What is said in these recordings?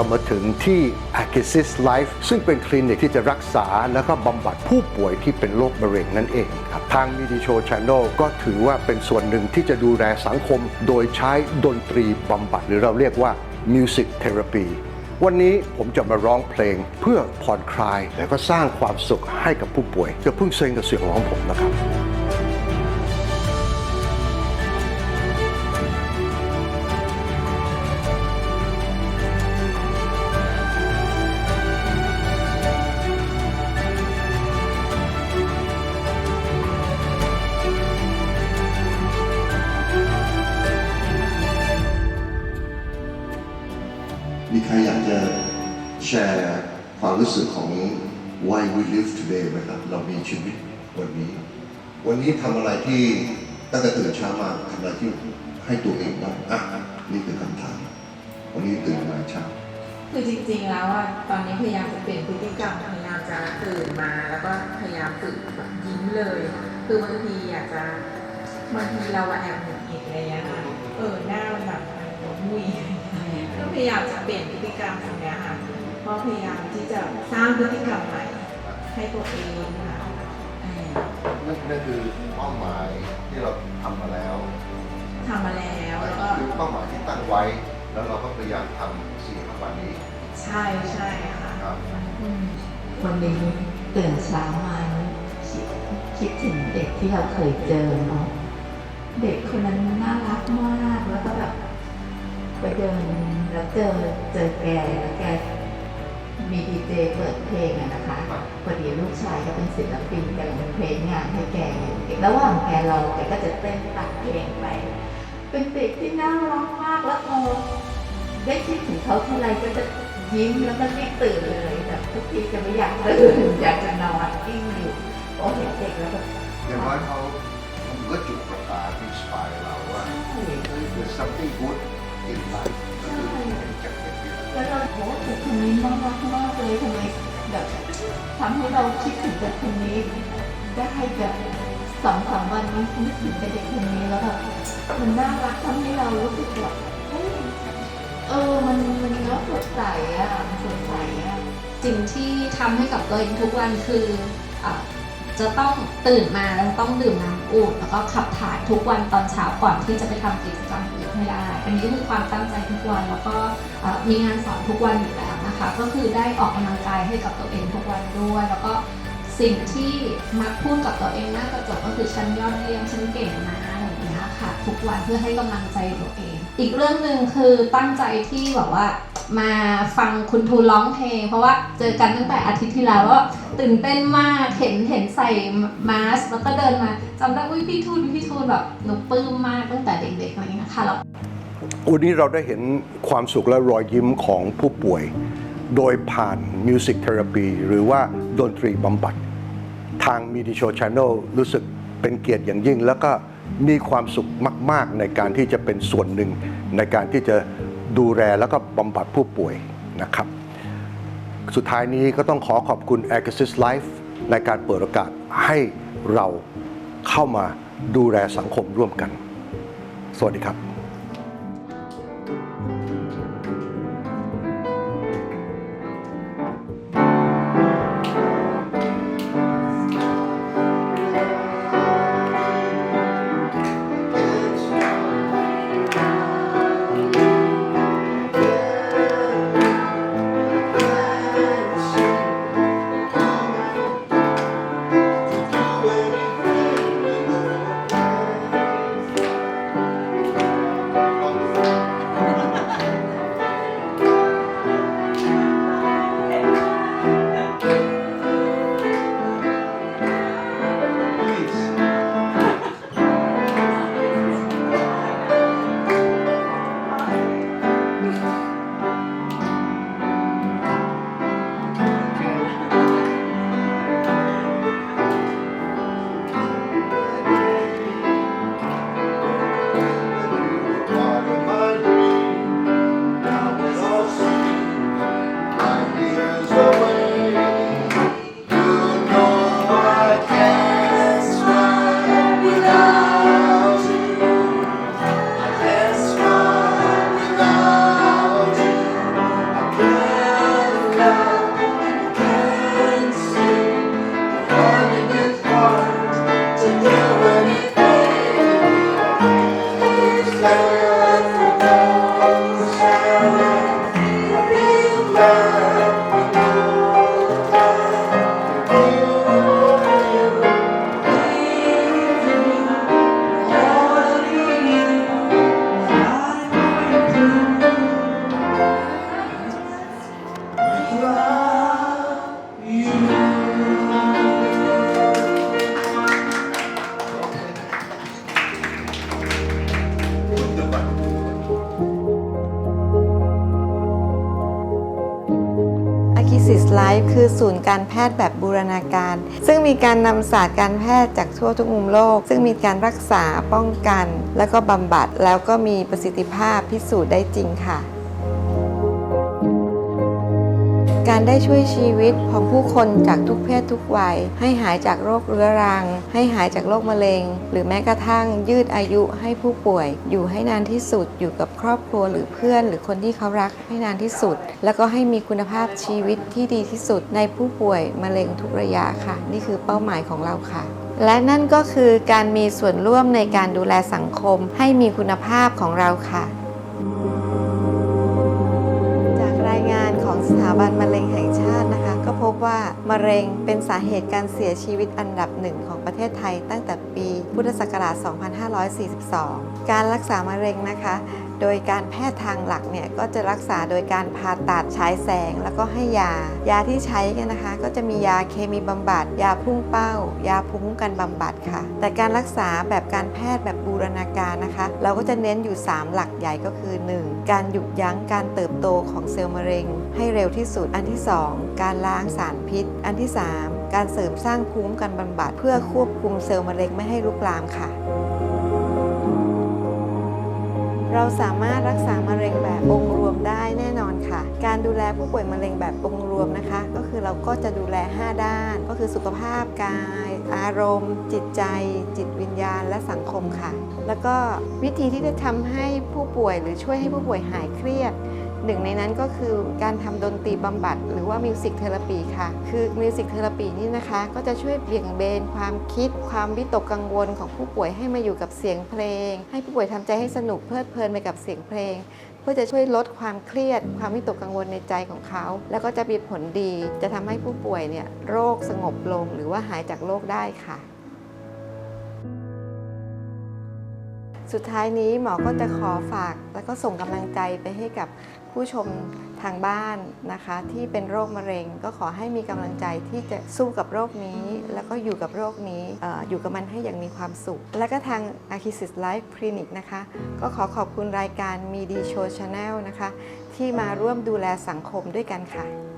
เรามาถึงที่ a g i s i s Life ซึ่งเป็นคลินิกที่จะรักษาแล้วก็บำบัดผู้ป่วยที่เป็นโรคมะเร็งนั่นเองครับทาง m e d i s h o w Channel ก็ถือว่าเป็นส่วนหนึ่งที่จะดูแลสังคม โดยใช้ดนตรีบำบัดหรือเราเรียกว่า Music Therapy วันนี้ผมจะมาร้องเพลงเพื่อผ่อนคลาย และก็สร้างความสุขให้กับผู้ป่วยจะเพิ่งเซ็งกับเสียงร้องผมนะครับ why we live today ไหมครับ เรามีชีวิตวันนี้ วันนี้ทำอะไรที่ตั้งแต่ตื่นเช้ามาทำอะไรที่ให้ตัวเองบ้างอะนี่คือคำถาม วันนี้ตื่นมาเช้า คือจริงๆแล้วอะตอนนี้พยายามจะเปลี่ยนพฤติกรรมพยายามจะตื่นมาแล้วก็พยายามฝึกแบบยิ้มเลย คือบางทีอยากจะบางทีเราอะแอบหงุดหงิดอะไรเงี้ยค่ะเออหน้ามันแบบมันมุยก็พยายามจะเปลี่ยนพฤติกรรมตรงเนี้ยค่ะก็พยายามที่จะสร้างพฤติกรรมใหม่ ให้ตัวเองค่ะอืมนั่นนั่นคือเป้าหมายที่เราทำมาแล้วทำมาแล้วแล้วก็คือเป้าหมายที่ตั้งไว้ แล้วเราก็พยายามทำสิ่งมากกว่านี้ใช่ใช่ค่ะครับ อืมวันนี้ตื่นเช้ามาคิดคิดถึงเด็กที่เราเคยเจอเนาะเด็กคนนั้นน่ารักมากแล้วก็แบบไปเดินแล้วเจอเจอแกแล้วแก มีดีเจเปิดเพลงอะนะคะพอดีลูกชายก็เป็นศิลปินกำลังเพลงงานให้แกอยู่ระหว่างแกรอแกก็จะเต้นตัดเพลงไป เป็นเด็กที่น่ารักมากแล้วพอได้คิดถึงเขาเทีไรก็จะยิ้มแล้วก็รีบตื่นเลยแบบทุกทีจะไม่อยากตื่นอยากจะนอนกิ้งอยู่พอเห็นเด็กแล้วแบบอย่างน้อยเขามันก็จุดประกายที่สปายเราว่า there's something good in life แล้วเราโอ้เด็กคนนี้น่ารักมากเลยทำไมแบบทำให้เราคิดถึงเด็กคนนี้ ได้แบบสองสามวันนี้นึกถึงเด็กคนนี้แล้วแบบมันน่ารักทำให้เรารู้สึกแบบเออ มันมันเนาสดใสอะสดใสอะสิ่งที่ทำให้กับตัวเองทุกวันคืออา จะต้องตื่นมาแล้วต้องดื่มน้ำอุ่นแล้วก็ขับถ่ายทุกวันตอนเช้าก่อนที่จะไปทำกิจกรรมอื่นให้ได้ อันนี้ก็คือความตั้งใจทุกวันแล้วก็มีงานสอนทุกวันอยู่แล้วนะคะ ก็คือได้ออกกำลังกายให้กับตัวเองทุกวันด้วย แล้วก็สิ่งที่มักพูดกับตัวเองหน้ากระจกก็คือฉันยอดเยี่ยมฉันเก่งนะอะไรอย่างเงี้ยค่ะ ทุกวันเพื่อให้กำลังใจตัวเอง อีกเรื่องหนึ่งคือตั้งใจที่แบบว่า มาฟังคุณทูนร้องเพลง เพราะว่าเจอกันตั้งแต่อาทิตย์ที่แล้วว่าตื่นเต้นมากเห็นเห็นใส่มาสก์แล้วก็เดินมาจำได้อุ้ยพี่ทูนพี่ทูนแบบหนูปลื้มมากตั้งแต่เด็กๆอะไรอย่างเงี้ยค่ะแล้ววันนี้เราได้เห็นความสุขและรอยยิ้มของผู้ป่วย โดยผ่านมิวสิกเทอราปีหรือว่าดนตรีบำบัด ทางมีดิโช Channel รู้สึกเป็นเกียรติอย่างยิ่ง แล้วก็มีความสุขมาก ๆ ในการที่จะเป็นส่วนหนึ่งในการที่จะ ดูแลแล้วก็บำบัดผู้ป่วยนะครับ สุดท้ายนี้ก็ต้องขอขอบคุณ a g a s i s Life ในการเปิดโอกาสให้เราเข้ามาดูแลสังคมร่วมกัน สวัสดีครับ Lord. ศูนย์การแพทย์แบบบูรณาการ ซึ่งมีการนำศาสตร์การแพทย์จากทั่วทุกมุมโลก ซึ่งมีการรักษาป้องกัน แล้วก็บำบัดแล้วก็มีประสิทธิภาพพิสูจน์ได้จริงค่ะ การได้ช่วยชีวิตของผู้คนจากทุกเพศทุกวัย ให้หายจากโรคเรื้อรัง ให้หายจากโรคมะเร็ง หรือแม้กระทั่งยืดอายุให้ผู้ป่วย อยู่ให้นานที่สุดอยู่กับครอบครัวหรือเพื่อน หรือคนที่เขารักให้นานที่สุด แล้วก็ให้มีคุณภาพชีวิตที่ดีที่สุดในผู้ป่วยมะเร็งทุกระยะค่ะ นี่คือเป้าหมายของเราค่ะและนั่นก็คือการมีส่วนร่วมในการดูแลสังคมให้มีคุณภาพของเราค่ะ ว่ามะเร็งเป็นสาเหตุการเสียชีวิตอันดับหนึ่งของประเทศไทยตั้งแต่ปีพุทธศักราช 2542 การรักษามะเร็งนะคะ โดยการแพทย์ทางหลักเนี่ยก็จะรักษาโดยการผ่าตัดฉายแสง แล้วก็ให้ยา ยาที่ใช้กันนะคะ ก็จะมียาเคมีบำบัด ยาพุ่งเป้า ยาภูมิคุ้มกันบำบัดค่ะ แต่การรักษาแบบการแพทย์แบบบูรณาการนะคะ เราก็จะเน้นอยู่ 3 หลักใหญ่ก็คือ 1. การหยุดยั้งการเติบโตของเซลล์มะเร็ง ให้เร็วที่สุด อันที่ 2 การล้างสารพิษ อันที่ 3 การเสริมสร้างภูมิคุ้มกันบำบัด เพื่อควบคุมเซลล์มะเร็งไม่ให้ลุกลามค่ะ เราสามารถรักษามะเร็งแบบองค์รวมได้แน่นอนค่ะ การดูแลผู้ป่วยมะเร็งแบบองค์รวมนะคะ ก็คือเราก็จะดูแล 5 ด้าน ก็คือสุขภาพกาย อารมณ์ จิตใจ จิตวิญญาณ และสังคมค่ะ แล้วก็วิธีที่จะทำให้ผู้ป่วยหรือช่วยให้ผู้ป่วยหายเครียด หนึ่งในนั้นก็คือการทำดนตรีบำบัด หรือว่ามิวสิกเทอราปีค่ะ คือมิวสิกเทอราปีนี่นะคะ ก็จะช่วยเบี่ยงเบนความคิด ความวิตกกังวลของผู้ป่วยให้มาอยู่กับเสียงเพลง ให้ผู้ป่วยทำใจให้สนุกเพลิดเพลินไปกับเสียงเพลง เพื่อจะช่วยลดความเครียด ความวิตกกังวลในใจของเขา แล้วก็จะมีผลดี จะทำให้ผู้ป่วยเนี่ยโรคสงบลง หรือว่าหายจากโรคได้ค่ะ สุดท้ายนี้หมอก็จะขอฝาก แล้วก็ส่งกำลังใจไปให้กับผู้ชมทางบ้านนะคะ ที่เป็นโรคมะเร็ง ก็ขอให้มีกำลังใจที่จะสู้กับโรคนี้ แล้วก็อยู่กับโรคนี้อออยู่กับมันให้อย่างมีความสุข และก็ทาง a r c h i s i s Life Clinic นะคะ ก็ขอขอบคุณรายการ m e d i Show Channel นะคะ ที่มาร่วมดูแลสังคมด้วยกันค่ะ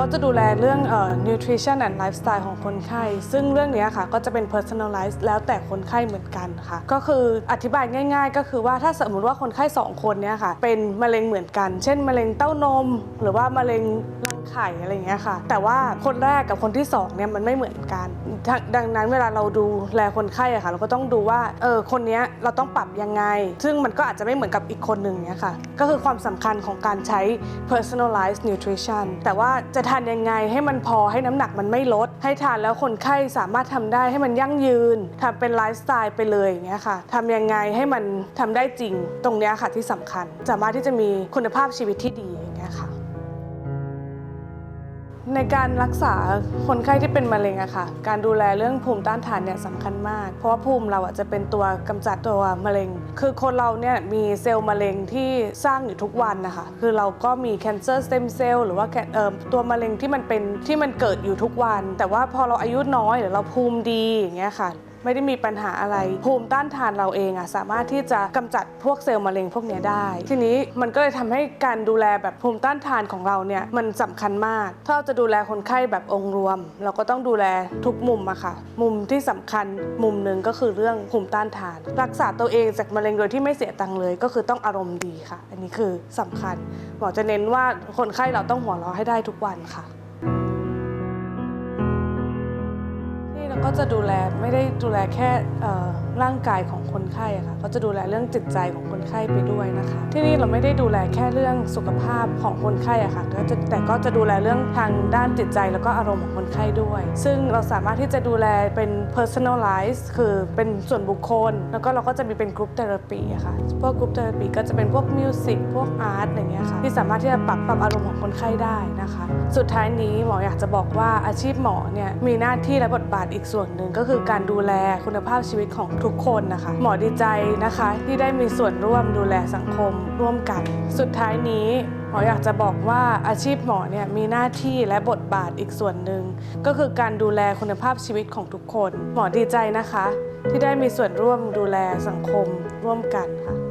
ก็จะดูแลเรื่องเอ่อ nutrition and lifestyle ของคนไข้ ซึ่งเรื่องนี้ค่ะก็จะเป็น personalized แล้วแต่คนไข้เหมือนกันค่ะ ก็คืออธิบายง่ายๆ ก็คือว่าถ้าสมมติว่าคนไข้ 2 คนเนี้ยค่ะ เป็นมะเร็งเหมือนกัน เช่น มะเร็งเต้านม หรือว่ามะเร็ง ไข่อะไรอย่างเงี้ยค่ะ แต่ว่าคนแรกกับคนที่2เนี่ยมันไม่เหมือนกันดังดังนั้นเวลาเราดูแลคนไข้อะค่ะ เราก็ต้องดูว่าเออคนนี้เราต้องปรับยังไง ซึ่งมันก็อาจจะไม่เหมือนกับอีกคนหนึ่งเนี้ยค่ะ ก็คือความสำคัญของการใช้ personalized nutrition แต่ว่าจะทานยังไงให้มันพอให้น้ำหนักมันไม่ลด ให้ทานแล้วคนไข้สามารถทำได้ให้มันยั่งยืนทำเป็นไลฟ์สไตล์ไปเลยอย่างเงี้ยค่ะทำยังไงให้มันทำได้จริงตรงเนี้ยค่ะที่สำคัญ สามารถที่จะมีคุณภาพชีวิตที่ดี ในการรักษาคนไข้ที่เป็นมะเร็งอะค่ะ การดูแลเรื่องภูมิต้านทานเนี่ยสำคัญมาก เพราะว่าภูมิเราอะจะเป็นตัวกำจัดตัวมะเร็ง คือคนเราเนี่ยมีเซลล์มะเร็งที่สร้างอยู่ทุกวันนะคะ คือเราก็มี cancer stem cell หรือว่าเอ่อตัวมะเร็งที่มันเป็นที่มันเกิดอยู่ทุกวัน แต่ว่าพอเราอายุน้อยหรือเราภูมิดีอย่างเงี้ยค่ะ ไม่ได้มีปัญหาอะไรภูมิต้านทานเราเองอะสามารถที่จะกำจัดพวกเซลล์มะเร็งพวกนี้ได้ ทีนี้มันก็เลยทำให้การดูแลแบบภูมิต้านทานของเราเนี่ยมันสำคัญมาก ถ้าเราจะดูแลคนไข้แบบองค์รวม เราก็ต้องดูแลทุกมุมอะค่ะ มุมที่สำคัญมุมหนึ่งก็คือเรื่องภูมิต้านทาน รักษาตัวเองจากมะเร็งโดยที่ไม่เสียตังค์เลย ก็คือต้องอารมณ์ดีค่ะ อันนี้คือสำคัญหมอจะเน้นว่าคนไข้เราต้องหัวเราะให้ได้ทุกวันค่ะ ก็จะดูแลไม่ได้ดูแลแค่ร่างกายของคนไข้อะค่ะ ก็จะดูแลเรื่องจิตใจของคนไข้ไปด้วยนะคะ ที่นี่เราไม่ได้ดูแลแค่เรื่องสุขภาพของคนไข้อะค่ะก็จะแต่ก็จะดูแลเรื่องทางด้านจิตใจแล้วก็อารมณ์ของ คนไข้ด้วย ซึ่งเราสามารถที่จะดูแลเป็น personalize คือเป็นส่วนบุคคล แล้วก็เราก็จะมีเป็น group therapy อะค่ะ พวก group therapy ก็จะเป็นพวก music พวก art อะไรเงี้ยค่ะ ที่สามารถที่จะปรับปรับอารมณ์ของคนไข้ได้นะคะ สุดท้ายนี้หมออยากจะบอกว่าอาชีพหมอเนี่ยมีหน้าที่และบทบาทอีกส่วนหนึ่งก็คือการดูแลคุณภาพชีวิตของทุกคนนะคะ หมอดีใจนะคะที่ได้มีส่วนร่วมดูแลสังคมร่วมกัน สุดท้ายนี้ หมออยากจะบอกว่าอาชีพหมอเนี่ยมีหน้าที่และบทบาทอีกส่วนหนึ่ง ก็คือการดูแลคุณภาพชีวิตของทุกคน หมอดีใจนะคะ ที่ได้มีส่วนร่วมดูแลสังคมร่วมกันค่ะ